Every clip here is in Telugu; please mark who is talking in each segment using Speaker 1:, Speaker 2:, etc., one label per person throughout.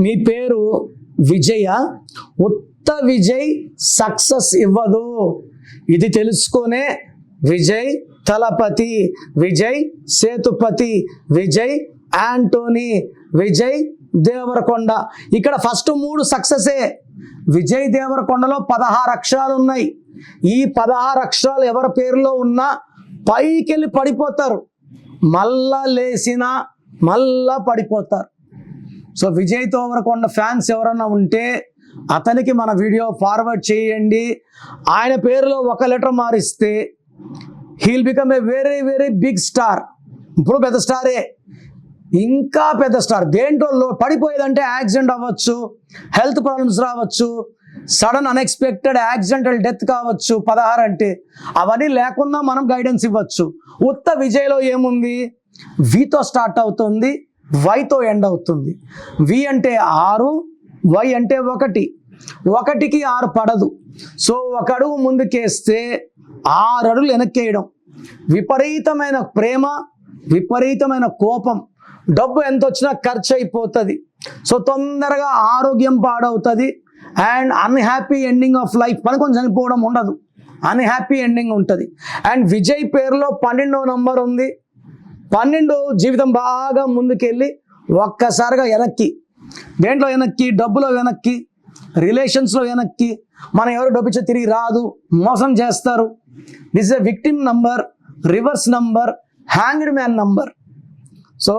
Speaker 1: మీ పేరు విజయ ఉత్త విజయ్ సక్సెస్ ఇవ్వదు. ఇది తెలుసుకునే విజయ్ తలపతి విజయ్ సేతుపతి విజయ్ యాంటోనీ విజయ్ దేవరకొండ. ఇక్కడ ఫస్ట్ మూడు సక్సెసే విజయ్ దేవరకొండలో పదహారు అక్షరాలు ఉన్నాయి. ఈ పదహారు అక్షరాలు ఎవరి పేరులో ఉన్నా పైకెళ్ళి పడిపోతారు. మళ్ళా లేచినా మళ్ళా పడిపోతారు. సో విజయ్ తోమరకొండ ఫ్యాన్స్ ఎవరన్నా ఉంటే అతనికి మన వీడియో ఫార్వర్డ్ చేయండి. ఆయన పేరులో ఒక లెటర్ మారిస్తే he'll become a very very big star ఇప్పుడు పెద్ద స్టారే ఇంకా పెద్ద స్టార్ దేంట్లో పడిపోయేదంటే యాక్సిడెంట్ అవ్వచ్చు హెల్త్ ప్రాబ్లమ్స్ రావచ్చు సడన్ అన్ఎక్స్పెక్టెడ్ యాక్సిడెంటల్ డెత్ కావచ్చు పదహారు అంటే అవన్నీ లేకుండా మనం గైడెన్స్ ఇవ్వచ్చు. ఉత్త విజయ్లో ఏముంది? వితో స్టార్ట్ అవుతుంది. వైతో ఎండ్ అవుతుంది. వి అంటే ఆరు వై అంటే ఒకటి. ఒకటికి ఆరు పడదు. సో ఒక అడుగు ముందుకేస్తే ఆరు అడుగులు వెనక్కేయడం. విపరీతమైన ప్రేమ విపరీతమైన కోపం. డబ్బు ఎంత వచ్చినా ఖర్చు అయిపోతుంది సో తొందరగా ఆరోగ్యం పాడవుతుంది. And unhappy ending of life పనుకొని చనిపోవడం ఉండదు. అన్హ్యాపీ ఎండింగ్ ఉంటుంది. అండ్ విజయ్ పేరులో పన్నెండో నంబర్ ఉంది. పన్నెండు జీవితం బాగా ముందుకెళ్ళి ఒక్కసారిగా వెనక్కి. దేంట్లో వెనక్కి? డబ్బులో వెనక్కి. రిలేషన్స్లో వెనక్కి. మనం ఎవరు డబ్బిచ్చే తిరిగి రాదు. మోసం చేస్తారు. This a victim number reverse number hanged man number so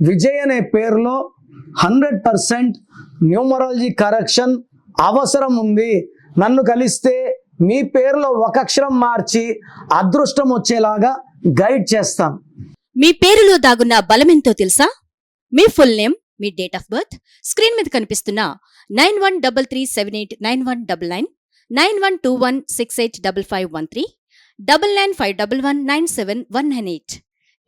Speaker 1: Vijay అనే పేరులో హండ్రెడ్ పర్సెంట్ న్యూమరాలజీ కరెక్షన్ అవసరం ఉంది. నన్ను కలిస్తే మీ పేరులో ఒక అక్షరం మార్చి అదృష్టం వచ్చేలాగా గైడ్ చేస్తాను
Speaker 2: మీ పేరులో దాగున్న బలమెంతో తెలుసా? మీ ఫుల్ నేమ్ మీ డేట్ ఆఫ్ బర్త్ స్క్రీన్ మీద కనిపిస్తున్న nine one double three seven eight nine one double nine nine one two one six eight double five one three double nine five double one nine seven one nine eight.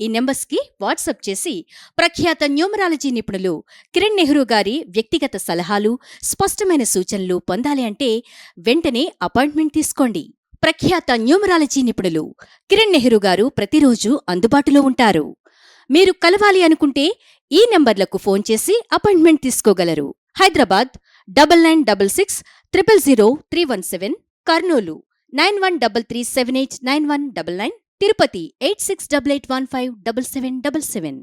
Speaker 2: ఈ నెంబర్స్కి వాట్సాప్ చేసి ప్రఖ్యాత న్యూమరాలజీ నిపుణులు కిరణ్ నెహ్రూ గారి వ్యక్తిగత సలహాలు స్పష్టమైన సూచనలు పొందాలి అంటే వెంటనే అపాయింట్మెంట్ తీసుకోండి. ప్రఖ్యాత న్యూమరాలజీ నిపుణులు కిరణ్ నెహ్రూ గారు ప్రతిరోజు అందుబాటులో ఉంటారు. మీరు కలవాలి అనుకుంటే ఈ నెంబర్లకు ఫోన్ చేసి appointment తీసుకోగలరు. Hyderabad double nine double six triple zero three one seven Kurnool nine one double three seven eight nine one double nine Tirupati eight six double eight one five double seven double seven.